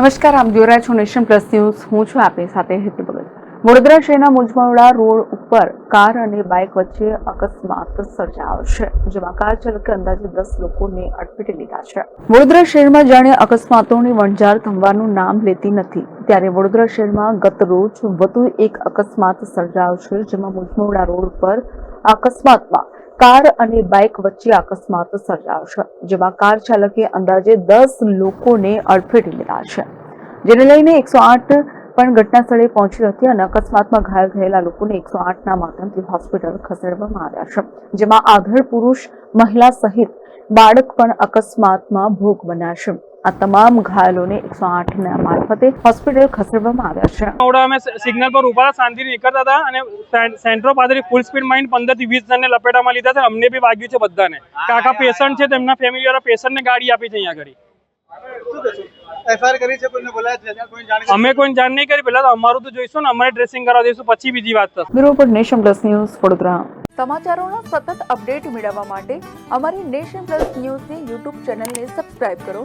નમસ્કાર, આપ જોઈ રહ્યા છો નેશન પ્લસ ન્યૂઝ. હું છું આપની સાથે હેતુ ભગત. વડોદરા શહેરના મુજમવડા રોડ ઉપર કાર અને બાઇક વચ્ચે અકસ્માત સર્જાયો છે, જેમાં કાર ચાલકે અંદાજે દસ લોકોને અડફેટે લીધા છે. વડોદરા શહેરમાં જાણે અકસ્માતોની વણઝાર થવાનું નામ લેતી નથી. ત્યારે વડોદરા શહેરમાં ગત રોજ વધુ એક અકસ્માત સર્જાયો છે, જેમાં મુજમવડા રોડ ઉપર અકસ્માતમાં કાર અને બાઇક વચ્ચે અકસ્માત સર્જાયો છે, જેમાં કાર ચાલકે અંદાજે દસ લોકોને અડફેટી લીધા છે. જેને લઈને એકસો આઠ પણ ઘટના સ્થળે પહોંચી હતી અને અકસ્માતમાં ઘાયલ થયેલા લોકોને એકસો આઠના માધ્યમથી હોસ્પિટલ ખસેડવામાં આવ્યા છે, જેમાં આગળ પુરુષ, મહિલા સહિત બાળક પણ અકસ્માતમાં ભોગ બન્યા છે. આ તમામ ઘાયલોને એકસો આઠના મારફતે હોસ્પિટલ ખસેડવામાં આવ્યા છે. અમે સિગ્નલ પર ઊભા શાંતિ નીકળતા હતા અને સેન્ટ્રો પાસેથી ફૂલ સ્પીડમાં પંદરથી વીસ જણને લપેટામાં લીધા છે અમને બી વાગ્યું છે બધાને. કાકા પેશન્ટ છે તેમના ફેમિલી વાળા પેશન્ટને ગાડી આપી છે અહીંયા ઘડી અમે કોઈ જાણ નહીં કરી પેલા તો અમારું તો જોઈશું ને અમારે ડ્રેસિંગ કરાવી દઈશું પછી બીજી વાત થશે. બ્યુરો પર નેશન પ્લસ ન્યૂઝ વડોદરા. સમાચારોના સતત અપડેટ મેળવવા માટે અમારી નેશન પ્લસ ન્યૂઝની યુટ્યુબ ચેનલને સબસ્ક્રાઇબ કરો.